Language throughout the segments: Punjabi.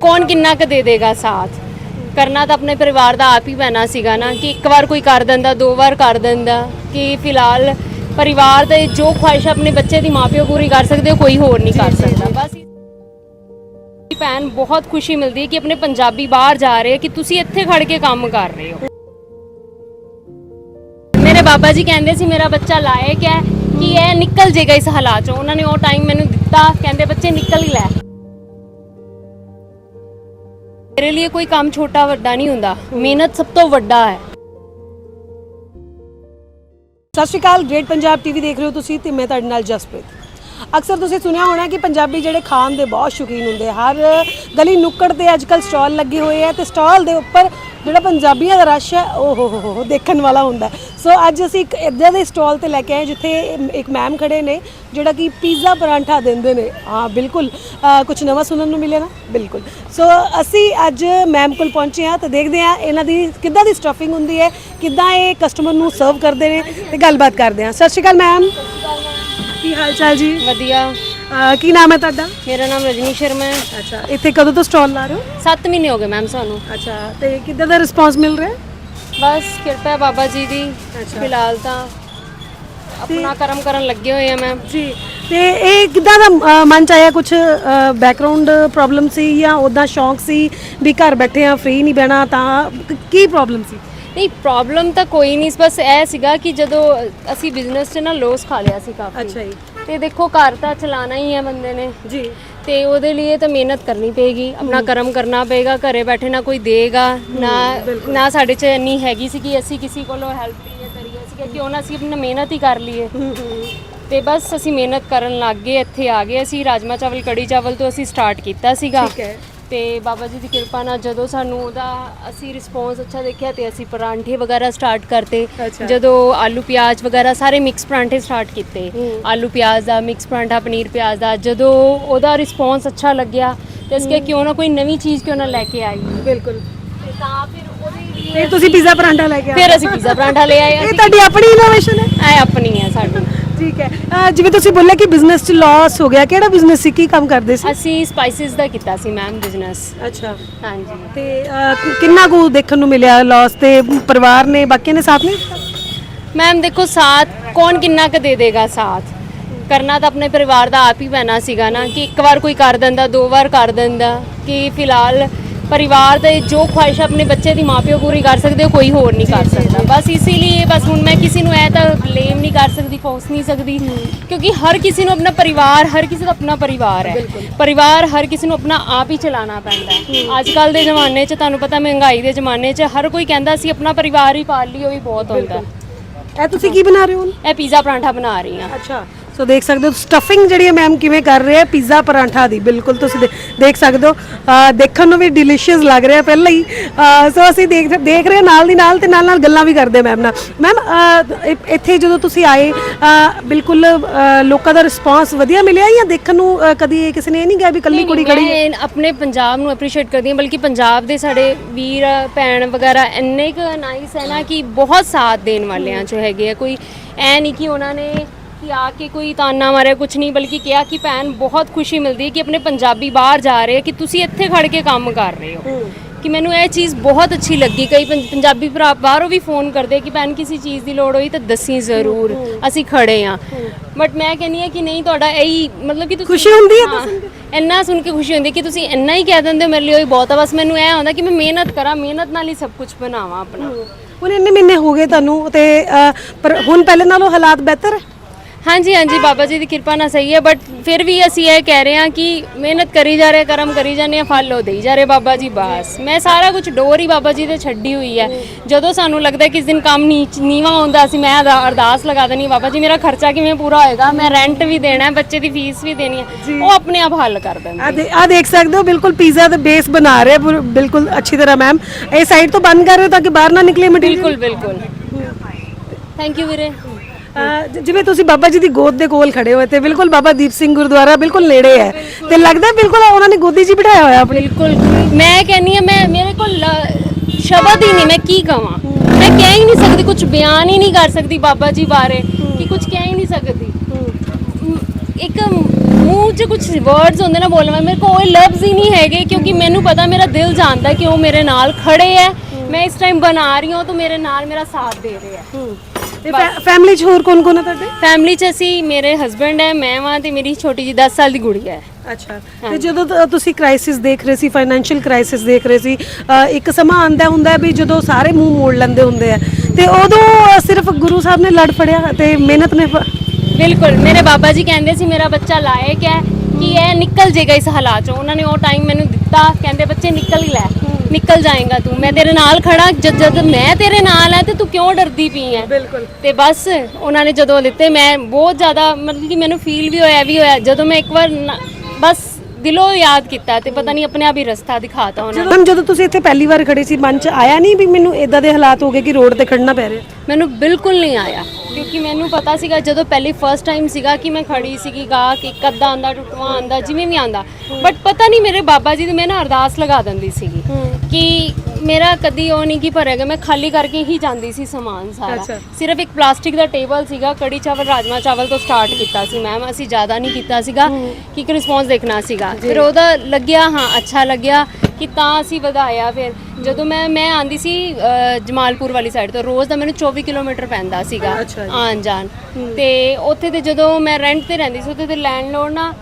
ਕੌਣ ਕਿੰਨਾ ਕੁ ਦੇ ਦੇਗਾ ਸਾਥ? ਕਰਨਾ ਤਾਂ ਆਪਣੇ ਪਰਿਵਾਰ ਦਾ ਆਪ ਹੀ ਪੈਣਾ ਸੀਗਾ ਨਾ ਕਿ ਇੱਕ ਵਾਰ ਕੋਈ ਕਰ ਦਿੰਦਾ ਦੋ ਵਾਰ ਕਰ ਦਿੰਦਾ ਕਿ ਫਿਲਹਾਲ ਪਰਿਵਾਰ ਦੇ ਜੋ ਖੁਆਇਸ਼ ਆਪਣੇ ਬੱਚੇ ਦੀ ਮਾਪਿਓ ਪੂਰੀ ਕਰ ਸਕਦੇ ਹੋ ਕੋਈ ਹੋਰ ਨਹੀਂ ਕਰ ਸਕਦਾ। ਬਸ ਇਹ- ਭੈਣ ਬਹੁਤ ਖੁਸ਼ੀ ਮਿਲਦੀ ਹੈ ਕਿ ਆਪਣੇ ਪੰਜਾਬੀ ਬਾਹਰ ਜਾ ਰਹੇ ਕਿ ਤੁਸੀਂ ਇੱਥੇ ਖੜ ਕੇ ਕੰਮ ਕਰ ਰਹੇ ਹੋ। ਮੇਰੇ ਬਾਬਾ ਜੀ ਕਹਿੰਦੇ ਸੀ ਮੇਰਾ ਬੱਚਾ ਲਾਇਕ ਹੈ ਕਿ ਇਹ ਨਿਕਲ ਜੇਗਾ ਇਸ ਹਾਲਾਤ ਚੋਂ। ਉਹਨਾਂ ਨੇ ਉਹ ਟਾਈਮ ਮੈਨੂੰ ਦਿੱਤਾ ਕਹਿੰਦੇ ਬੱਚੇ ਨਿਕਲ ਹੀ ਲੈ। ਮੇਰੇ ਲਈ ਕੋਈ ਕੰਮ ਛੋਟਾ ਵੱਡਾ ਨਹੀਂ ਹੁੰਦਾ ਮਿਹਨਤ ਸਭ ਤੋਂ ਵੱਡਾ ਹੈ ਸਤਿ ਸ਼੍ਰੀ ਅਕਾਲ ਗ੍ਰੇਟ ਪੰਜਾਬ ਟੀਵੀ ਦੇਖ ਰਹੇ ਹੋ ਤੁਸੀਂ ਤੇ ਮੈਂ ਤੁਹਾਡੇ ਨਾਲ ਜਸਪ੍ਰੀਤ ਅਕਸਰ ਤੁਸੀਂ ਸੁਣਿਆ ਹੋਣਾ ਕਿ ਪੰਜਾਬੀ ਜਿਹੜੇ ਖਾਣ ਦੇ ਬਹੁਤ ਸ਼ੌਕੀਨ ਹੁੰਦੇ ਹਰ ਗਲੀ ਨੁੱਕੜ ਤੇ ਅੱਜਕੱਲ ਸਟਾਲ ਲੱਗੇ ਹੋਏ ਆ ਤੇ ਸਟਾਲ ਦੇ ਉੱਪਰ ਜਿਹੜਾ ਪੰਜਾਬੀਆਂ ਦਾ ਰਸ਼ ਹੈ, ਉਹ ਹੋ ਹੋ ਹੋ ਹੋ ਦੇਖਣ ਵਾਲਾ ਹੁੰਦਾ ਸੋ ਅੱਜ ਅਸੀਂ ਇੱਕ ਇੱਦਾਂ ਦੇ ਸਟਾਲ ਤੇ ਲੈ ਕੇ ਆਏ ਜਿੱਥੇ ਇੱਕ ਮੈਮ ਖੜੇ ਨੇ, ਜਿਹੜਾ ਕਿ ਪੀਜ਼ਾ ਪਰਾਂਠਾ ਦਿੰਦੇ ਨੇ। ਹਾਂ, ਬਿਲਕੁਲ। ਕੁਝ ਨਵਾਂ ਸੁਣਨ ਨੂੰ ਮਿਲਿਆ ਨਾ? ਬਿਲਕੁਲ। ਸੋ ਅਸੀਂ ਅੱਜ ਮੈਮ ਕੋਲ ਪਹੁੰਚੇ ਹਾਂ ਤਾਂ ਦੇਖਦੇ ਹਾਂ ਇਹਨਾਂ ਦੀ ਕਿੱਦਾਂ ਦੀ ਸਟਫਿੰਗ ਹੁੰਦੀ ਹੈ, ਕਿੱਦਾਂ ਇਹ ਕਸਟਮਰ ਨੂੰ ਸਰਵ ਕਰਦੇ ਨੇ ਤੇ ਗੱਲਬਾਤ ਕਰਦੇ ਹਾਂ। ਸਤਿ ਸ਼੍ਰੀ ਅਕਾਲ ਮੈਮ। ਕੀ ਹਾਲ ਚਾਲ ਜੀ? ਵਧੀਆ। ਅਹ ਕੀ ਨਾਮ ਹੈ ਤੁਹਾਡਾ? ਮੇਰਾ ਨਾਮ ਰਜਨੀ ਸ਼ਰਮਾ ਹੈ। ਅੱਛਾ ਇੱਥੇ ਕਦੋਂ ਤੋਂ ਸਟਾਲ ਲਾ ਰਹੇ ਹੋ? 7 ਮਹੀਨੇ ਹੋ ਗਏ ਮੈਮ ਸਾਨੂੰ। ਅੱਛਾ ਤੇ ਕਿੱਦਾਂ ਦਾ ਰਿਸਪਾਂਸ ਮਿਲ ਰਿਹਾ? ਹੈ ਬਸ ਕਿਰਪਾ ਹੈ ਬਾਬਾ ਜੀ ਦੀ। ਅੱਛਾ। ਫਿਲਹਾਲ ਤਾਂ ਆਪਣਾ ਕਰਮ ਕਰਨ ਲੱਗੇ ਹੋਏ ਆ ਮੈਮ। ਜੀ ਤੇ ਇਹ ਕਿੱਦਾਂ ਦਾ ਅਹ, ਮਨ ਚ ਆਇਆ ਕੁਝ ਬੈਕਗ੍ਰਾਉਂਡ ਪ੍ਰੋਬਲਮ ਸੀ ਜਾਂ ਉਦਾਂ ਸ਼ੌਂਕ ਸੀ ਵੀ ਘਰ ਬੈਠੇ ਆ ਫ੍ਰੀ ਨਹੀਂ ਬਹਿਣਾ ਤਾਂ ਕ- ਕੀ ਪ੍ਰੋਬਲਮ ਸੀ? ਨਹੀਂ ਪ੍ਰੋਬਲਮ ਤਾਂ ਕੋਈ ਨਹੀਂ ਬਸ ਇਹ ਸੀਗਾ ਕਿ ਜਦੋਂ ਅਸੀਂ ਬਿਜ਼ਨਸ 'ਚ ਨਾ ਲੋਸ ਖਾ ਲਿਆ ਸੀ ਕਾਫੀ। ਅੱਛਾ ਜੀ। ਤੇ ਦੇਖੋ ਘਰ ਤਾਂ ਚਲਾਣਾ ਹੀ ਹੈ ਬੰਦੇ ਨੇ। ਜੀ। ਤੇ ਉਹਦੇ ਲਈ ਤਾਂ ਮਿਹਨਤ ਕਰਨੀ ਪਏਗੀ ਆਪਣਾ ਕਰਮ ਕਰਨਾ ਪਏਗਾ ਘਰੇ ਬੈਠੇ ਨਾ ਕੋਈ ਦੇਗਾ ਨਾ ਨਾ ਸਾਡੇ 'ਚ ਇੰਨੀ ਹੈਗੀ ਸੀ ਕਿ ਅਸੀਂ ਕਿਸੇ ਕੋਲੋਂ ਹੈਲਪ ਲਈਏ ਕਰੀਏ ਸੀ ਕਿਉਂ ਨਾ ਅਸੀਂ ਆਪਣਾ ਮਿਹਨਤ ਹੀ ਕਰ ਲਈਏ। ਤੇ ਬਸ ਅਸੀਂ ਮਿਹਨਤ ਕਰਨ ਲੱਗ ਗਏ ਇੱਥੇ ਆ ਗਏ ਅਸੀਂ ਰਾਜਮਾ ਚਾਵਲ ਕੜੀ ਚਾਵਲ ਤੋਂ ਅਸੀਂ ਸਟਾਰਟ ਕੀਤਾ ਸੀਗਾ। ਠੀਕ ਹੈ। ਤੇ ਬਾਬਾ ਜੀ ਦੀ ਕਿਰਪਾ ਨਾਲ ਜਦੋਂ ਸਾਨੂੰ ਉਹਦਾ ਅਸੀਂ ਰਿਸਪੌਂਸ ਅੱਛਾ ਦੇਖਿਆ ਤੇ ਅਸੀਂ ਪਰਾਂਠੇ ਵਗੈਰਾ ਸਟਾਰਟ ਕਰਤੇ। ਅੱਛਾ। ਜਦੋਂ ਆਲੂ ਪਿਆਜ਼ ਵਗੈਰਾ ਸਾਰੇ ਮਿਕਸ ਪਰਾਂਠੇ ਸਟਾਰਟ ਕੀਤੇ। ਹੂੰ। ਆਲੂ ਪਿਆਜ਼ ਦਾ ਮਿਕਸ ਪਰਾਂਠਾ ਪਨੀਰ ਪਿਆਜ਼ ਦਾ ਜਦੋਂ ਉਹਦਾ ਰਿਸਪੌਂਸ ਅੱਛਾ ਲੱਗਿਆ ਤੇ ਅਸੀਂ ਕਿਹਾ ਕਿਉਂ ਨਾ ਕੋਈ ਨਵੀਂ ਚੀਜ਼ ਕਿਉਂ ਨਾ ਲੈ ਕੇ ਆਈਏ। ਬਿਲਕੁਲ। ਤੇ ਤਾਂ ਫਿਰ ਉਹਦੇ ਲਈ ਫਿਰ ਤੁਸੀਂ ਪੀਜ਼ਾ ਪਰਾਂਠਾ ਲੈ ਕੇ ਆਏ। ਫਿਰ ਅਸੀਂ ਪੀਜ਼ਾ ਪਰਾਂਠਾ ਲੈ ਆਏ। ਇਹ ਅਸੀਂ ਤੁਹਾਡੀ ਆਪਣੀ ਇਨੋਵੇਸ਼ਨ ਹੈ? ਐ ਆਪਣੀ ਹੈ ਸਾਡੀ। ਠੀਕ ਹੈ। ਅਹ, ਜਿਵੇਂ ਤੁਸੀਂ ਬੋਲਿਆ ਕਿ ਬਿਜ਼ਨਸ ਚ ਲਾਸ ਹੋ ਗਿਆ ਕਿਹੜਾ ਬਿਜ਼ਨਸ ਸੀ? ਕੀ ਕੰਮ ਕਰਦੇ ਸੀ? ਅਸੀਂ ਸਪਾਈਸਿਸ ਦਾ ਕੀਤਾ ਸੀ ਮੈਮ ਬਿਜ਼ਨਸ ਅੱਛਾ। ਹਾਂਜੀ। ਤੇ ਅਹ, ਕਿ- ਕਿੰਨਾ ਕੁ ਦੇਖਣ ਨੂੰ ਮਿਲਿਆ ਲਾਸ ਤੇ? ਪਰਿਵਾਰ ਨੇ ਬਾਕੀਆਂ ਨੇ ਸਾਥ ਨਹੀਂ ਦਿੱਤਾ? ਮੈਮ ਦੇਖੋ ਸਾਥ ਕੌਣ ਕਿੰਨਾ ਕੁ ਦੇ ਦੇਗਾ ਸਾਥ? ਕਰਨਾ ਤਾਂ ਆਪਣੇ ਪਰਿਵਾਰ ਦਾ ਆਪ ਹੀ ਪੈਣਾ ਸੀਗਾ ਨਾ ਕਿ ਇੱਕ ਵਾਰ ਕੋਈ ਕਰ ਦਿੰਦਾ ਦੋ ਵਾਰ ਕਰ ਦਿੰਦਾ ਕਿ ਫਿਲਹਾਲ ਪਰਿਵਾਰ ਦੇ ਜੋ ਖੁਆਇਸ਼ ਆਪਣੇ ਬੱਚੇ ਦੀ ਮਾਪਿਓ ਪੂਰੀ ਕਰ ਸਕਦੇ ਹੋ ਕੋਈ ਹੋਰ ਨਹੀਂ ਕਰ ਸਕਦਾ। ਬਸ ਇਸੇ ਲਈ ਬਸ ਹੁਣ ਮੈਂ ਕਿਸੇ ਨੂੰ ਐ ਤਾਂ ਬਲੇਮ ਨਹੀਂ ਕਰ ਸਕਦੀ ਫੋਰਸ ਨਹੀਂ ਸਕਦੀ। ਕਿਉਂਕਿ ਹਰ ਕਿਸੇ ਨੂੰ ਆਪਣਾ ਪਰਿਵਾਰ ਹਰ ਕਿਸੇ ਦਾ ਆਪਣਾ ਪਰਿਵਾਰ ਹੈ। ਪਰਿਵਾਰ ਹਰ ਕਿਸੇ ਨੂੰ ਆਪਣਾ ਆਪ ਹੀ ਚਲਾਉਣਾ ਪੈਂਦਾ ਹੈ। ਅੱਜ ਕੱਲ ਦੇ ਜ਼ਮਾਨੇ 'ਚ ਤੁਹਾਨੂੰ ਪਤਾ ਮਹਿੰਗਾਈ ਦੇ ਜ਼ਮਾਨੇ 'ਚ ਹਰ ਕੋਈ ਕਹਿੰਦਾ ਸੀ ਆਪਣਾ ਪਰਿਵਾਰ ਹੀ ਪਾਲ ਲਈ ਉਹ ਵੀ ਬਹੁਤ ਹੁੰਦਾ ਹੈ। ਇਹ ਤੁਸੀਂ ਕੀ ਬਣਾ ਰਹੇ ਹੋ ਇਹ ਪੀਜ਼ਾ ਪਰਾਂਠਾ ਬਣਾ ਰਹੀ ਹਾਂ। ਅੱਛਾ। ਸੋ ਦੇਖ ਸਕਦੇ ਹੋ ਸਟਫਿੰਗ ਜਿਹੜੀ ਹੈ ਮੈਮ ਕਿਵੇਂ ਕਰ ਰਹੇ ਆ ਪੀਜ਼ਾ ਪਰਾਂਠਾ ਦੀ ਬਿਲਕੁਲ ਤੁਸੀਂ ਦੇ- ਦੇਖ ਸਕਦੇ ਹੋ ਅਹ ਦੇਖਣ ਨੂੰ ਵੀ ਡਿਲੀਸ਼ੀਅਸ ਲੱਗ ਰਿਹਾ ਪਹਿਲਾਂ ਹੀ ਅਹ ਸੋ ਅਸੀਂ ਦੇਖ ਦੇਖ ਰਹੇ ਹਾਂ ਨਾਲ ਦੀ ਨਾਲ ਤੇ ਨਾਲ ਨਾਲ ਗੱਲਾਂ ਵੀ ਕਰਦੇ ਮੈਮ ਨਾਲ ਮੈਮ ਇੱਥੇ ਜਦੋਂ ਤੁਸੀਂ ਆਏ ਅਹ ਬਿਲਕੁਲ ਅਹ ਲੋਕਾਂ ਦਾ ਰਿਸਪਾਂਸ ਵਧੀਆ ਮਿਲਿਆ ਜਾਂ ਦੇਖਣ ਨੂੰ ਅਹ ਕਦੀ ਕਿਸੇ ਨੇ ਇਹ ਨਹੀਂ ਕਿਹਾ ਵੀ ਕੱਲੀ ਕੁੜੀ ਖੜੀ ਹੈ ਮੈਂ ਆਪਣੇ ਪੰਜਾਬ ਨੂੰ ਅਪਰੀਸ਼ੀਏਟ ਕਰਦੀ ਹਾਂ ਬਲਕਿ ਪੰਜਾਬ ਦੇ ਸਾਡੇ ਵੀਰ ਭੈਣ ਵਗੈਰਾ ਇੰਨੇ ਕੁ ਨਾਈਸ ਹੈ ਨਾ ਕਿ ਬਹੁਤ ਸਾਥ ਦੇਣ ਵਾਲਿਆਂ ਚੋਂ ਹੈਗੇ ਆ ਕੋਈ ਐ ਨਹੀਂ ਕਿ ਉਹਨਾਂ ਨੇ ਕਿ ਆ ਕੇ ਕੋਈ ਤਾਨਾ ਮਾਰਿਆ ਕੁਝ ਨਹੀਂ ਬਲਕਿ ਕਿਹਾ ਕਿ ਭੈਣ ਬਹੁਤ ਖੁਸ਼ੀ ਮਿਲਦੀ ਹੈ ਕਿ ਆਪਣੇ ਪੰਜਾਬੀ ਬਾਹਰ ਜਾ ਰਹੇ ਕਿ ਤੁਸੀਂ ਇੱਥੇ ਖੜ ਕੇ ਕੰਮ ਕਰ ਰਹੇ ਹੋ। ਕਿ ਮੈਨੂੰ ਇਹ ਚੀਜ਼ ਬਹੁਤ ਅੱਛੀ ਲੱਗੀ। ਕਈ ਪੰਜ- ਪੰਜਾਬੀ ਭਰਾ ਬਾਹਰੋਂ ਵੀ ਫੋਨ ਕਰਦੇ ਕਿ ਭੈਣ ਕਿਸੇ ਚੀਜ਼ ਦੀ ਲੋੜ ਹੋਈ ਤਾਂ ਦੱਸੀ ਜ਼ਰੂਰ ਅਸੀਂ ਖੜੇ ਆ ਬਟ ਮੈਂ ਕਹਿੰਨੀ ਆ ਕਿ ਨਹੀਂ ਤੁਹਾਡਾ ਇਹੀ ਮਤਲਬ ਕਿ ਤੁਸੀਂ ਖੁਸ਼ੀ ਹੁੰਦੀ ਹੈ ਹਾਂ, ਇੰਨਾ ਸੁਣ ਕੇ ਖੁਸ਼ੀ ਹੁੰਦੀ ਕਿ ਤੁਸੀਂ ਇੰਨਾ ਹੀ ਕਹਿ ਦਿੰਦੇ ਹੋ ਮੇਰੇ ਲਈ ਉਹ ਬਹੁਤ ਆ। ਬਸ ਮੈਨੂੰ ਇਹ ਹੁੰਦਾ ਕਿ ਮੈਂ ਮਿਹਨਤ ਕਰਾਂ ਮਿਹਨਤ ਨਾਲ ਹੀ ਸਭ ਕੁਝ ਬਣਾਵਾਂ ਆਪਣਾ। ਹੁਣ ਇੰਨੇ ਮਹੀਨੇ ਹੋ ਗਏ ਤੁਹਾਨੂੰ ਤੇ ਪਰ ਹੁਣ ਪਹਿਲੇ ਨਾਲੋਂ ਹਾਲਾਤ ਬਿਹਤਰ ਹੈ? ਹਾਂਜੀ ਹਾਂਜੀ ਬਾਬਾ ਜੀ ਦੀ ਕਿਰਪਾ ਨਾਲ ਸਹੀ ਹੈ ਬਟ ਫਿਰ ਵੀ ਅਸੀਂ ਇਹ ਕਹਿ ਰਹੇ ਹਾਂ ਕਿ ਮਿਹਨਤ ਕਰੀ ਜਾ ਰਹੇ ਕਰਮ ਕਰੀ ਜਾਂਦੇ ਆ ਫਲ ਉਹ ਦੇਈ ਜਾ ਰਹੇ ਬਾਬਾ ਜੀ ਬਸ। ਮੈਂ ਸਾਰਾ ਕੁਝ ਡੋਰ ਹੀ ਬਾਬਾ ਜੀ ਤੇ ਛੱਡੀ ਹੋਈ ਹੈ। ਜਦੋਂ ਸਾਨੂੰ ਲੱਗਦਾ ਕਿ ਇਸ ਦਿਨ ਕੰਮ ਨੀਵਾ ਹੁੰਦਾ ਸੀ ਮੈਂ ਅਰਦਾ- ਅਰਦਾਸ ਲਗਾ ਦੇਣੀ ਬਾਬਾ ਜੀ ਮੇਰਾ ਖਰਚਾ ਕਿਵੇਂ ਪੂਰਾ ਹੋਏਗਾ? ਮੈਂ ਰੈਂਟ ਵੀ ਦੇਣਾ ਹੈ ਬੱਚੇ ਦੀ ਫੀਸ ਵੀ ਦੇਣੀ ਹੈ। ਉਹ ਆਪਣੇ ਆਪ ਹੱਲ ਕਰ ਦਿੰਦੇ ਆ ਦੇ ਦੇਖ ਸਕਦੇ ਹੋ ਬਿਲਕੁਲ ਪੀਜ਼ਾ ਦਾ ਬੇਸ ਬਣਾ ਰਹੇ ਬਿਲਕੁਲ ਅੱਛੀ ਤਰ੍ਹਾਂ ਮੈਮ ਇਹ ਸਾਈਡ ਤੋਂ ਬੰਦ ਕਰ ਰਹੇ ਹੋ ਤਾਂ ਕਿ ਬਾਹਰ ਨਾ ਨਿਕਲੇ ਮਟੀਰੀਅਲ ਬਿਲਕੁਲ ਬਿਲਕੁਲ। ਥੈਂਕ ਯੂ ਵੀਰੇ। ਜਿਵੇਂ ਤੁਸੀਂ ਬਾਬਾ ਜੀ ਦੀ ਗੋਦ ਦੇ ਕੋਲ ਖੜੇ ਹੋਏ ਤੇ ਬਿਲਕੁਲ ਬਾਬਾ ਦੀਪ ਸਿੰਘ ਗੁਰਦੁਆਰਾ ਬਿਲਕੁਲ ਨੇੜੇ ਹੈ। ਤੇ ਲੱਗਦਾ ਬਿਲਕੁਲ ਉਹਨਾਂ ਨੇ ਗੋਦੀ ਹੀ ਬਿਠਾਇਆ ਹੋਇਆ ਆਪਣੀ। ਬਿਲਕੁਲ। ਮੈਂ ਕਹਿੰਨੀ ਆ ਮੈਂ ਮੇਰੇ ਕੋਲ ਸ਼ਬਦ ਹੀ ਨਹੀਂ ਮੈਂ ਕੀ ਕਵਾਂ? ਮੈਂ ਕਹਿ ਹੀ ਨਹੀਂ ਸਕਦੀ ਕੁਝ ਬਿਆਨ ਹੀ ਨਹੀਂ ਕਰ ਸਕਦੀ ਬਾਬਾ ਜੀ ਬਾਰੇ ਕਿ ਕੁਝ ਕਹਿ ਹੀ ਨਹੀਂ ਸਕਦੀ। ਇੱਕ ਮੂੰਹ 'ਚ ਕੁਝ ਵਰਡਸ ਹੁੰਦੇ ਨਾ ਬੋਲਣ ਵਾਲੇ, ਮੇਰੇ ਕੋਲ ਉਹ ਲਫ਼ਜ਼ ਹੀ ਨਹੀਂ ਹੈਗੇ ਕਿਉਂਕਿ ਮੈਨੂੰ ਪਤਾ ਮੇਰਾ ਦਿਲ ਜਾਣਦਾ ਕਿ ਉਹ ਮੇਰੇ ਨਾਲ ਖੜੇ ਹੈ। ਮੈਂ ਇਸ ਟਾਈਮ ਬਣਾ ਰਹੀ ਹਾਂ ਤਾਂ ਮੇਰੇ ਨਾਲ ਮੇਰਾ ਸਾਥ ਦੇ ਰਹੇ ਹੈ। ਤੇ ਫੈਮਿਲੀ 'ਚ ਹੋਰ ਕੌਣ ਕੌਣ ਹੈ ਤੁਹਾਡੇ? ਫੈਮਿਲੀ 'ਚ ਅਸੀਂ ਮੇਰੇ ਹਸਬੰਡ ਹੈ ਮੈਂ ਵਾਂ ਤੇ ਮੇਰੀ ਛੋਟੀ ਜੀ 10 ਸਾਲ ਦੀ ਗੁੜੀਆ ਹੈ। ਅੱਛਾ। ਤੇ ਜਦੋਂ ਤ- ਤੁਸੀਂ ਕ੍ਰਾਈਸਿਸ ਦੇਖ ਰਹੇ ਸੀ ਫਾਈਨੈਂਸ਼ੀਅਲ ਕ੍ਰਾਈਸਿਸ ਦੇਖ ਰਹੇ ਸੀ ਅ, ਇੱਕ ਸਮਾਂ ਆਂਦਾ ਹੁੰਦਾ ਹੈ ਵੀ ਜਦੋਂ ਸਾਰੇ ਮੂੰਹ ਮੋੜ ਲੈਂਦੇ ਹੁੰਦੇ ਆ। ਤੇ ਉਦੋਂ ਸਿਰਫ ਗੁਰੂ ਸਾਹਿਬ ਨੇ ਲੜ ਫੜਿਆ ਤੇ ਮਿਹਨਤ ਨੇ ਫ- ਬਿਲਕੁਲ ਮੇਰੇ ਬਾਬਾ ਜੀ ਕਹਿੰਦੇ ਸੀ ਮੇਰਾ ਬੱਚਾ ਲਾਇਕ ਹੈ ਕਿ ਇਹ ਨਿਕਲ ਜੇਗਾ ਇਸ ਹਾਲਾਤ ਚੋਂ। ਉਹਨਾਂ ਨੇ ਉਹ ਟਾਈਮ ਮੈਨੂੰ ਦਿੱਤਾ ਕਹਿੰਦੇ ਬੱਚੇ ਨਿਕਲ ਹੀ ਲੈ। ਨਿਕਲ ਜਾਏਗਾ ਤੂੰ। ਮੈਂ ਤੇਰੇ ਨਾਲ ਖੜਾ ਜਦ ਜਦ ਮੈਂ ਤੇਰੇ ਨਾਲ ਹੈ ਤੇ ਤੂੰ ਕਿਉਂ ਡਰਦੀ ਪਈ ਹੈ ਬਿਲਕੁਲ। ਤੇ ਬਸ ਉਹਨਾਂ ਨੇ ਜਦੋਂ ਦਿੱਤੇ ਮੈਂ ਬਹੁਤ ਜ਼ਿਆਦਾ ਮਤਲਬ ਕਿ ਮੈਨੂੰ ਫੀਲ ਵੀ ਹੋਇਆ ਵੀ ਹੋਇਆ। ਜਦੋਂ ਮੈਂ ਇੱਕ ਵਾਰ ਨਾ- ਬਸ ਦਿਲੋਂ ਯਾਦ ਕੀਤਾ ਤੇ ਪਤਾ ਨਹੀਂ ਆਪਣੇ ਆਪ ਹੀ ਰਸਤਾ ਦਿਖਾਤਾ ਉਹਨਾਂ ਨੇ। ਜਦੋਂ ਤੁਸੀਂ ਇੱਥੇ ਪਹਿਲੀ ਵਾਰ ਖੜੇ ਸੀ ਮਨ 'ਚ ਆਇਆ ਨਹੀਂ ਵੀ ਮੈਨੂੰ ਇਦਾਂ ਦੇ ਹਾਲਾਤ ਹੋ ਗਏ ਕਿ ਰੋਡ ਤੇ ਖੜਨਾ ਪੈ ਰਿਹਾ? ਮੈਨੂੰ ਬਿਲਕੁਲ ਨਹੀਂ ਆਇਆ। ਕਿਉਂਕਿ ਮੈਨੂੰ ਪਤਾ ਸੀਗਾ ਜਦੋਂ ਪਹਿਲੀ ਫਰਸਟ ਟਾਈਮ ਸੀਗਾ ਕਿ ਮੈਂ ਖੜੀ ਸੀਗੀ ਗਾ ਕਿ ਅੱਧਾ ਆਂਦਾ ਟੁੱਟਵਾ ਆਂਦਾ ਜਿਵੇਂ ਵੀ ਆਂਦਾ। ਬਟ ਪਤਾ ਨਹੀਂ ਮੇਰੇ ਬਾਬਾ ਜੀ ਦੀ ਮੈਂ ਨਾ ਅਰਦਾਸ ਲਗਾ ਦਿੰਦੀ ਸੀਗੀ ਕਿ ਮੇਰਾ ਕਦੀ ਉਹ ਨਹੀਂ ਕਿ ਭਰੇਗਾ ਮੈਂ ਖਾਲੀ ਕਰਕੇ ਹੀ ਜਾਂਦੀ ਸੀ ਸਮਾਨ ਸਾਰਾ। ਸਿਰਫ ਇੱਕ ਪਲਾਸਟਿਕ ਦਾ ਟੇਬਲ ਸੀਗਾ ਕੜੀ ਚਾਵਲ ਰਾਜਮਾ ਚਾਵਲ ਤੋਂ ਸਟਾਰਟ ਕੀਤਾ ਸੀ ਮੈਮ ਅਸੀਂ ਜ਼ਿਆਦਾ ਨਹੀਂ ਕੀਤਾ ਸੀਗਾ ਕਿ ਇੱਕ ਰਿਸਪੌਂਸ ਦੇਖਣਾ ਸੀਗਾ। ਫਿਰ ਉਹਦਾ ਲੱਗਿਆ ਹਾਂ ਅੱਛਾ ਲੱਗਿਆ। ਕਿ ਤਾਂ ਅਸੀਂ ਵਧਾਇਆ ਫਿਰ। ਜਦੋਂ ਮੈਂ ਮੈਂ ਆਂਦੀ ਸੀ ਅ, ਜਮਾਲਪੁਰ ਵਾਲੀ ਸਾਈਡ ਤੋਂ ਰੋਜ਼ ਦਾ ਮੈਨੂੰ 24 ਕਿਲੋਮੀਟਰ ਪੈਂਦਾ ਸੀਗਾ ਅੱਛਾ ਜੀ। ਆਉਣ ਜਾਣ। ਤੇ ਉੱਥੇ ਤੇ ਜਦੋਂ ਮੈਂ ਰੈਂਟ ਤੇ ਰਹਿੰਦੀ ਸੀ ਉੱਥੇ ਤੇ ਲੈਂਡਲੋਰਡ ਨਾ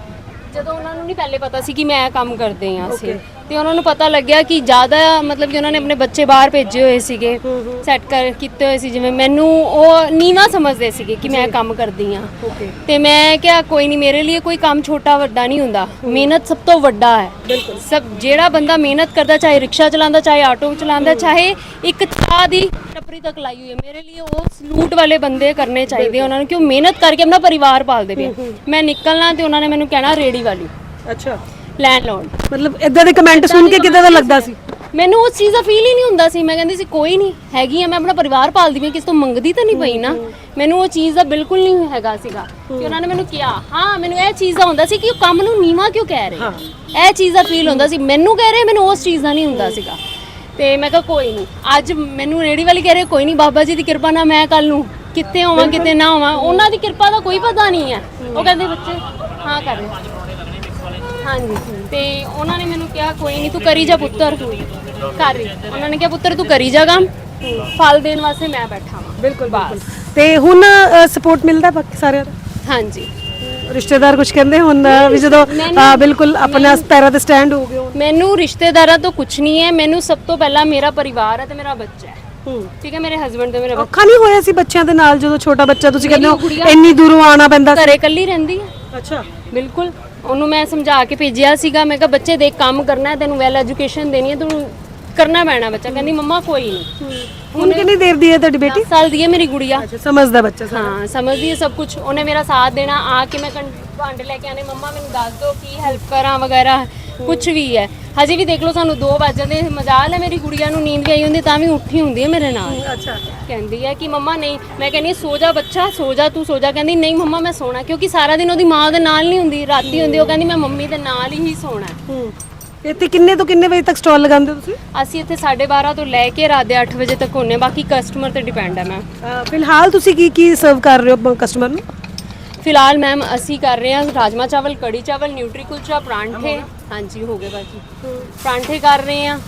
ਜਦੋਂ ਉਹਨਾਂ ਨੂੰ ਨਹੀਂ ਪਹਿਲੇ ਪਤਾ ਸੀ ਕਿ ਮੈਂ ਇਹ ਕੰਮ ਕਰਦੇ ਆ ਅਸੀਂ। ਤੇ ਉਹਨਾਂ ਨੂੰ ਪਤਾ ਲੱਗਿਆ ਕਿ ਜ਼ਿਆਦਾ ਮਤਲਬ ਕਿ ਉਹਨਾਂ ਨੇ ਆਪਣੇ ਬੱਚੇ ਬਾਹਰ ਭੇਜੇ ਹੋਏ ਸੀਗੇ ਸੈੱਟ ਕਰ ਕੀਤੇ ਹੋਏ ਸੀ ਜਿਵੇਂ ਮੈਨੂੰ ਉਹ ਨੀਵਾ ਸਮਝਦੇ ਸੀਗੇ ਕਿ ਮੈਂ ਕੰਮ ਕਰਦੀ ਆ ਤੇ ਮੈਂ ਕਿਹਾ ਕੋਈ ਨਹੀਂ ਮੇਰੇ ਲਈ ਕੋਈ ਕੰਮ ਛੋਟਾ ਵੱਡਾ ਨਹੀਂ ਹੁੰਦਾ। ਮਿਹਨਤ ਸਭ ਤੋਂ ਵੱਡਾ ਹੈ। ਸਭ ਜਿਹੜਾ ਬੰਦਾ ਮਿਹਨਤ ਕਰਦਾ ਚਾਹੇ ਰਿਕਸ਼ਾ ਚਲਾਉਂਦਾ ਚਾਹੇ ਆਟੋ ਚਲਾਉਂਦਾ ਚਾਹੇ ਇੱਕ ਚਾਹ ਦੀ ਟੱਪਰੀ ਤੱਕ ਲਾਈ ਹੋਈ ਹੈ ਮੇਰੇ ਲਈ ਉਹ ਸਲੂਟ ਵਾਲੇ ਬੰਦੇ ਕਰਨੇ ਚਾਹੀਦੇ ਉਹਨਾਂ ਨੂੰ ਕਿ ਉਹ ਮਿਹਨਤ ਕਰਕੇ ਆਪਣਾ ਪਰਿਵਾਰ ਪਾਲਦੇ ਪਏ। ਮੈਂ ਨਿਕਲਣਾ ਤੇ ਉਹਨਾਂ ਨੇ ਮੈਨੂੰ ਕਹਿਣਾ ਰੇੜੀ ਵਾਲੀ। ਅੱਛਾ। ਲੈਂਡਲੋਰਡ। ਮਤਲਬ ਇਦਾਂ ਦੇ ਕਮੈਂਟ ਸੁਣ ਕੇ ਕਿਦਾਂ ਦਾ ਲੱਗਦਾ ਸੀ? ਮੈਨੂੰ ਉਸ ਚੀਜ਼ ਦਾ ਫੀਲ ਹੀ ਨਹੀਂ ਹੁੰਦਾ ਸੀ। ਮੈਂ ਕਹਿੰਦੀ ਸੀ ਕੋਈ ਨਹੀਂ ਹੈਗੀ ਆ ਮੈਂ ਆਪਣਾ ਪਰਿਵਾਰ ਪਾਲਦੀ ਪਈ ਕਿਸ ਤੋਂ ਮੰਗਦੀ ਤਾਂ ਨਹੀਂ ਪਈ ਨਾ। ਮੈਨੂੰ ਉਹ ਚੀਜ਼ ਦਾ ਬਿਲਕੁਲ ਨਹੀਂ ਹੈਗਾ ਸੀਗਾ। ਕਿ ਉਹਨਾਂ ਨੇ ਮੈਨੂੰ ਕਿਹਾ ਹਾਂ ਮੈਨੂੰ ਇਹ ਚੀਜ਼ ਦਾ ਹੁੰਦਾ ਸੀ ਕਿ ਉਹ ਕੰਮ ਨੂੰ ਨੀਵਾ ਕਿਉਂ ਕਹਿ ਰਹੇ? ਇਹ ਚੀਜ਼ ਦਾ ਫੀਲ ਹੁੰਦਾ ਸੀ। ਮੈਨੂੰ ਕਹਿ ਰਹੇ ਮੈਨੂੰ ਉਸ ਚੀਜ਼ ਦਾ ਨਹੀਂ ਹੁੰਦਾ ਸੀਗਾ। ਤੇ ਮੈਂ ਕਿਹਾ ਕੋਈ ਨਹੀਂ ਅੱਜ ਮੈਨੂੰ ਰੇੜੀ ਵਾਲੀ ਕਹਿ ਰਹੇ ਕੋਈ ਨਹੀਂ ਬਾਬਾ ਜੀ ਦੀ ਕਿਰਪਾ ਨਾਲ ਮੈਂ ਕੱਲ ਨੂੰ ਕਿੱਥੇ ਹੋਵਾਂ ਕਿਤੇ ਨਾ ਹੋਵਾਂ। ਉਹਨਾਂ ਦੀ ਕਿਰਪਾ ਦਾ ਕੋਈ ਪਤਾ ਨਹੀਂ ਹੈ। ਉਹ ਕਹਿੰਦੇ ਬੱਚੇ ਹਾਂ ਕਰ ਰਹੇ ਹਾਂਜੀ। ਤੇ ਉਹਨਾਂ ਨੇ ਮੈਨੂੰ ਕਿਹਾ ਕੋਈ ਨਹੀਂ ਤੂੰ ਕਰੀ ਜਾ ਪੁੱਤਰ। ਕਰ ਰਹੀ ਉਹਨਾਂ ਨੇ ਕਿਹਾ ਪੁੱਤਰ ਤੂੰ ਕਰੀ ਜਾ ਕੰਮ। ਫਲ ਦੇਣ ਵਾਸਤੇ ਮੈਂ ਬੈਠਾ ਹਾਂ ਬਿਲਕੁਲ ਬਸ। ਤੇ ਹੁਣ ਸਪੋਰਟ ਮਿਲਦਾ ਬਾਕੀ ਸਾਰਿਆਂ ਦਾ ਹਾਂਜੀ। ਰਿਸ਼ਤੇਦਾਰ ਕੁਝ ਕਹਿੰਦੇ ਹੁਣ ਵੀ ਜਦੋਂ ਬਿਲਕੁਲ ਆਪਣੇ ਪੈਰਾਂ ਤੇ ਸਟੈਂਡ ਹੋ ਗਏ ਮੈਨੂੰ ਰਿਸ਼ਤੇਦਾਰਾਂ ਤੋਂ ਕੁਝ ਨਹੀਂ ਹੈ। ਮੈਨੂੰ ਸਭ ਤੋਂ ਪਹਿਲਾਂ ਮੇਰਾ ਪਰਿਵਾਰ ਹੈ ਤੇ ਮੇਰਾ ਬੱਚਾ ਹੈ। ਹੂੰ। ਠੀਕ ਹੈ ਮੇਰੇ ਹਸਬੰਡ ਤੇ ਮੇਰਾ ਬੱਚਾ ਔਖਾ ਨਹੀਂ ਹੋਇਆ ਸੀ ਬੱਚਿਆਂ ਦੇ ਨਾਲ ਜਦੋਂ ਛੋਟਾ ਬੱਚਾ ਤੁਸੀਂ ਕਹਿੰਦੇ ਹੋ ਇੰਨੀ ਦੂਰੋਂ ਆਣਾ ਪੈਂਦਾ ਘਰੇ ਇਕੱਲੀ ਰਹਿੰਦੀ ਹੈ। ਅੱਛਾ। ਬਿਲਕੁਲ। ਉਹਨੂੰ ਮੈਂ ਸਮਝਾ ਕੇ ਭੇਜਿਆ ਸੀਗਾ। ਮੈਂ ਕਿਹਾ ਬੱਚੇ ਦੇਖ ਕੰਮ ਕਰਨਾ ਹੈ ਤੈਨੂੰ ਵੈਲ ਐਜੂਕੇਸ਼ਨ ਦੇਣੀ ਹੈ ਤੈਨੂੰ ਕਰਨਾ ਪੈਣਾ ਬੱਚਾ। ਕਹਿੰਦੀ ਮੰਮਾ ਕੋਈ ਨਹੀਂ। ਹੁਣ ਕਿੰਨੀ ਦੇਰ ਦੀ ਹੈ ਤੁਹਾਡੀ ਬੇਟੀ? 10 ਸਾਲ ਦੀ ਹੈ ਮੇਰੀ ਗੁੜੀਆ। ਅੱਛਾ ਸਮਝਦਾ ਬੱਚਾ। ਹਾਂ ਸਮਝਦੀ ਹੈ ਸਭ ਕੁਝ ਉਹਨੇ ਮੇਰਾ ਸਾਥ ਦੇਣਾ। ਆ ਕੇ ਮੈਂ ਕੰ- ਭਾਂਡੇ ਲੈ ਕੇ ਆਨੇ ਮੰਮਾ ਮੈਨੂੰ ਦੱਸ ਦਿਓ ਕੀ ਹੈਲਪ ਕਰਾਂ ਵਗੈਰਾ। ਕੁਝ ਵੀ ਹੈ। ਹਜੇ ਵੀ ਦੇਖ ਲਓ ਸਾਨੂੰ 2 ਵਜੇ ਜਾਂਦੇ ਮਜ਼ਾਲ ਹੈ ਮੇਰੀ ਗੁੜੀਆ ਨੂੰ ਨੀਂਦ ਵੀ ਆਈ ਹੁੰਦੀ ਤਾਂ ਵੀ ਉੱਠੀ ਹੁੰਦੀ ਹੈ ਮੇਰੇ ਨਾਲ। ਅੱਛਾ। ਕਹਿੰਦੀ ਹੈ ਕਿ ਮੰਮਾ ਨਹੀਂ ਮੈਂ ਕਹਿੰਦੀ ਸੋ ਜਾ ਬੱਚਾ ਸੋ ਜਾ ਤੂੰ ਸੋ ਜਾ। ਕਹਿੰਦੀ ਨਹੀਂ ਮੰਮਾ ਮੈਂ ਸੋਣਾ ਕਿਉਂਕਿ ਸਾਰਾ ਦਿਨ ਉਹਦੀ ਮਾਂ ਦੇ ਨਾਲ ਨਹੀਂ ਹੁੰਦੀ। ਰਾਤੀ ਹੁੰਦੀ ਉਹ ਕਹਿੰਦੀ ਮੈਂ ਮੰਮੀ ਦੇ ਨਾਲ ਹੀ ਸੋਣਾ ਹੈ। ਇੱਥੇ ਕਿੰਨੇ ਤੋਂ ਕਿੰਨੇ ਵਜੇ ਤੱਕ ਸਟਾਲ ਲਗਾਉਂਦੇ ਹੋ ਤੁਸੀਂ? ਅਸੀਂ ਇੱਥੇ 12:30 ਤੋਂ ਲੈ ਕੇ ਰਾਤ ਦੇ 8 ਵਜੇ ਤੱਕ ਹੁੰਨੇ ਬਾਕੀ ਕਸਟਮਰ ਤੇ ਡਿਪੈਂਡ ਹੈ ਮੈਮ ਫਿਲਹਾਲ ਤੁਸੀਂ ਕੀ ਕੀ ਸਰਵ ਕਰ ਰਹੇ ਹੋ ਕਸਟਮਰ ਨੂੰ? ਫਿਲਹਾਲ ਮੈਮ ਅਸੀਂ ਕਰ ਰਹੇ ਹਾਂ ਰਾਜਮਾ ਚਾਵਲ ਕੜੀ ਚਾਵਲ ਨਿਊਟਰੀ ਕੁਲਚਾ ਪਰਾਂਠੇ ਹਾਂਜੀ ਹੋ ਗਏ ਬਾਜੀ ਪਰਾਂਠੇ ਕਰ ਰਹੇ ਹਾਂ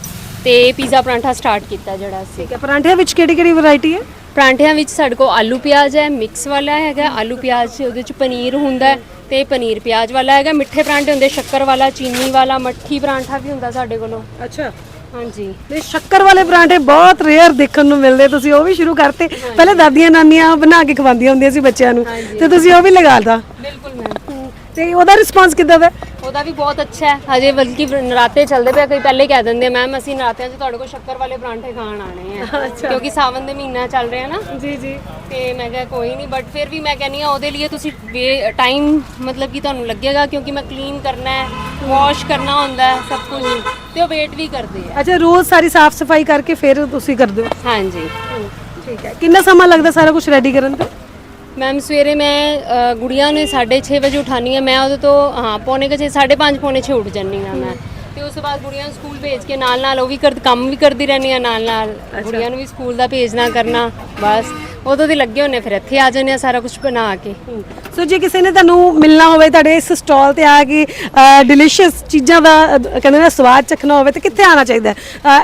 ਤੇ ਪੀਜ਼ਾ ਪਰਾਂਠਾ ਸਟਾਰਟ ਕੀਤਾ ਜਿਹੜਾ ਅਸੀਂ। ਠੀਕ ਹੈ ਪਰਾਂਠਿਆਂ ਵਿੱਚ ਕਿਹੜੀ ਕਿਹੜੀ ਵੈਰਾਈਟੀ ਹੈ? ਪਰਾਂਠਿਆਂ ਵਿੱਚ ਸਾਡੇ ਕੋਲ ਆਲੂ ਪਿਆਜ਼ ਹੈ ਮਿਕਸ ਵਾਲਾ ਹੈਗਾ। ਆਲੂ ਪਿਆਜ਼ ਉਹਦੇ ਚ ਪਨੀਰ ਹੁੰਦਾ ਹੈ ਤੇ ਪਨੀਰ ਪਿਆਜ਼ ਵਾਲਾ ਹੈਗਾ। ਮਿੱਠੇ ਪਰਾਂਠੇ ਹੁੰਦੇ ਸ਼ੱਕਰ ਵਾਲਾ ਚੀਨੀ ਵਾਲਾ ਮੱਠੀ ਪਰਾਂਠਾ ਵੀ ਹੁੰਦਾ ਸਾਡੇ ਕੋਲੋਂ। ਅੱਛਾ। ਹਾਂਜੀ। ਤੇ ਸ਼ੱਕਰ ਵਾਲੇ ਪਰਾਂਠੇ ਬਹੁਤ ਰੇਅਰ ਦੇਖਣ ਨੂੰ ਮਿਲਦੇ ਤੁਸੀਂ ਉਹ ਵੀ ਸ਼ੁਰੂ ਕਰਤੇ। ਪਹਿਲੇ ਦਾਦੀਆਂ ਨਾਨੀਆਂ ਬਣਾ ਕੇ ਖਵਾਉਂਦੀਆਂ ਹੁੰਦੀਆਂ ਸੀ ਬੱਚਿਆਂ ਨੂੰ ਤੇ ਤੁਸੀਂ ਉਹ ਵੀ ਲਗਾ ਲਤਾ ਬਿਲਕੁਲ ਮੈਮ ਤੇ ਉਹਦਾ ਰਿਸਪਾਂਸ ਕਿੱਦਾਂ ਦਾ? ਹੈ? ਉਹਦਾ ਵੀ ਬਹੁਤ ਅੱਛਾ ਹੈ। ਹਜੇ ਬਲਕਿ ਨਰਾਤੇ ਚੱਲਦੇ ਪਿਆ ਕਈ ਪਹਿਲੇ ਕਹਿ ਦਿੰਦੇ ਆ ਮੈਮ ਅਸੀਂ ਨਰਾਤਿਆਂ 'ਚ ਤੁਹਾਡੇ ਕੋਲ ਸ਼ੱਕਰ ਵਾਲੇ ਪਰਾਂਠੇ ਖਾਣ ਆਣੇ ਆ। ਕਿਉਂਕਿ ਸਾਵਨ ਦੇ ਮਹੀਨਾ ਚੱਲ ਰਿਹਾ ਨਾ। ਜੀ ਜੀ। ਤੇ ਮੈਂ ਕਿਹਾ ਕੋਈ ਨਹੀਂ ਬਟ ਫਿਰ ਵੀ ਮੈਂ ਕਹਿੰਨੀ ਆ ਉਹਦੇ ਲਈ ਤੁਸੀਂ ਟਾਈਮ ਮਤਲਬ ਕਿ ਤੁਹਾਨੂੰ ਲੱਗੇਗਾ ਕਿਉਂਕਿ ਮੈਂ ਕਲੀਨ ਕਰਨਾ ਹੈ ਵਾਸ਼ ਕਰਨਾ ਹੁੰਦਾ ਹੈ ਸਭ ਕੁਝ ਤੇ ਉਹ ਵੇਟ ਵੀ ਕਰਦੇ ਆ। ਅੱਛਾ ਰੋਜ਼ ਸਾਰੀ ਸਾਫ਼ ਸਫ਼ਾਈ ਕਰਕੇ ਫਿਰ ਤੁਸੀਂ ਕਰਦੇ ਹੋ? ਹਾਂਜੀ। ਠੀਕ ਹੈ। ਕਿੰਨਾ ਸਮਾਂ ਲੱਗਦਾ ਸਾਰਾ ਕੁਝ ਰੈਡੀ ਕਰਨ ਤੇ? ਮੈਮ ਸਵੇਰੇ ਮੈਂ ਅ, ਗੁੜੀਆ ਨੇ 6:30 ਵਜੇ ਉਠਾਨੀ ਹੈ ਮੈਂ ਉਹਦੇ ਤੋਂ ਹਾਂ ਪੌਣੇ ਕੁ ਛੇ 5:30 ਪੌਣੇ 6 ਉੱਠ ਜੰਨੀ ਆ ਮੈਂ। ਤੇ ਉਸ ਤੋਂ ਬਾਅਦ ਕੁੜੀਆਂ ਨੂੰ ਸਕੂਲ ਭੇਜ ਕੇ ਨਾਲ ਨਾਲ ਉਹ ਵੀ ਕਰ ਕੰਮ ਵੀ ਕਰਦੀ ਰਹਿੰਦੀ ਆ ਨਾਲ ਨਾਲ। ਕੁੜੀਆਂ ਨੂੰ ਵੀ ਸਕੂਲ ਦਾ ਭੇਜਣਾ ਕਰਨਾ ਬਸ। ਉਦੋਂ ਦੇ ਲੱਗੇ ਹੁੰਨੇ ਫਿਰ ਇੱਥੇ ਆ ਜਾਂਦੇ ਆ ਸਾਰਾ ਕੁਝ ਬਣਾ ਕੇ। ਸੋ ਜੇ ਕਿਸੇ ਨੇ ਤੁਹਾਨੂੰ ਮਿਲਣਾ ਹੋਵੇ ਤੁਹਾਡੇ ਇਸ ਸਟਾਲ ਤੇ ਆ ਕੇ ਡਿਲੀਸ਼ੀਅਸ ਚੀਜ਼ਾਂ ਦਾ ਅ, ਕਹਿੰਦੇ ਨੇ ਸਵਾਦ ਚੱਖਣਾ ਹੋਵੇ ਤੇ ਕਿੱਥੇ ਆਣਾ ਚਾਹੀਦਾ?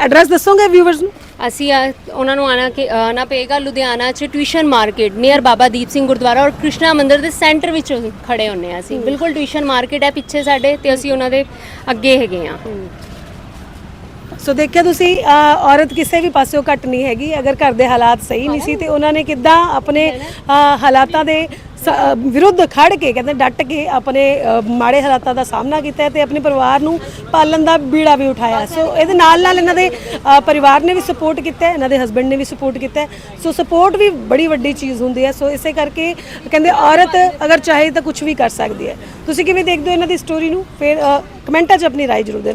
ਐਡਰੈਸ ਦੱਸੋਗੇ ਵਿਊਵਰਸ ਨੂੰ? ਅਸੀਂ ਆ- ਉਹਨਾਂ ਨੂੰ ਆਣਾ ਕਿ ਆਣਾ ਪਏਗਾ ਲੁਧਿਆਣਾ ਚ tuition market near Baba Deep Singh Gurdwara ਔਰ ਕ੍ਰਿਸ਼ਨਾ ਮੰਦਿਰ ਦੇ ਸੈਂਟਰ ਵਿੱਚ ਖੜੇ ਹੁੰਨੇ ਆ ਅਸੀਂ। ਬਿਲਕੁਲ ਟਿਊਸ਼ਨ ਮਾਰਕੀਟ ਹੈ ਪਿੱਛੇ ਸਾਡੇ ਤੇ ਅਸੀਂ ਉਹਨਾਂ ਦੇ ਅੱਗੇ ਹੈਗੇ ਆ। ਸੋ ਦੇਖਿਆ ਤੁਸੀਂ ਅ, ਔਰਤ ਕਿਸੇ ਵੀ ਪਾਸਿਓਂ ਘੱਟ ਨਹੀਂ ਹੈਗੀ। ਅਗਰ ਘਰ ਦੇ ਹਾਲਾਤ ਸਹੀ ਨਹੀਂ ਸੀ ਤੇ ਉਹਨਾਂ ਨੇ ਕਿੱਦਾਂ ਆਪਣੇ ਅ, ਹਾਲਾਤਾਂ ਦੇ ਸ- ਅ, ਵਿਰੁੱਧ ਖੜ ਕੇ ਕਹਿੰਦੇ ਡਟ ਕੇ ਆਪਣੇ ਅ, ਮਾੜੇ ਹਾਲਾਤਾਂ ਦਾ ਸਾਹਮਣਾ ਕੀਤਾ ਹੈ ਤੇ ਆਪਣੇ ਪਰਿਵਾਰ ਨੂੰ ਪਾਲਣ ਦਾ ਬੀੜਾ ਵੀ ਉਠਾਇਆ। ਸੋ ਇਹਦੇ ਨਾਲ ਨਾਲ ਇਹਨਾਂ ਦੇ ਅ, ਪਰਿਵਾਰ ਨੇ ਵੀ ਸਪੋਰਟ ਕੀਤਾ ਹੈ ਇਹਨਾਂ ਦੇ ਹਸਬੰਡ ਨੇ ਵੀ ਸਪੋਰਟ ਕੀਤਾ। ਹੈ ਸੋ ਸਪੋਰਟ ਵੀ ਬੜੀ ਵੱਡੀ ਚੀਜ਼ ਹੁੰਦੀ ਹੈ। ਸੋ ਇਸੇ ਕਰਕੇ ਕਹਿੰਦੇ ਔਰਤ ਅਗਰ ਚਾਹੇ ਤਾਂ ਕੁਝ ਵੀ ਕਰ ਸਕਦੀ ਹੈ। ਤੁਸੀਂ ਕਿਵੇਂ ਦੇਖਦੇ ਹੋ ਇਹਨਾਂ ਦੀ ਸਟੋਰੀ ਨੂੰ? ਫਿਰ ਕਮੈਂਟਾਂ 'ਚ ਆਪਣੀ ਰਾਏ ਜ਼ਰੂਰ ਦੇਣਾ।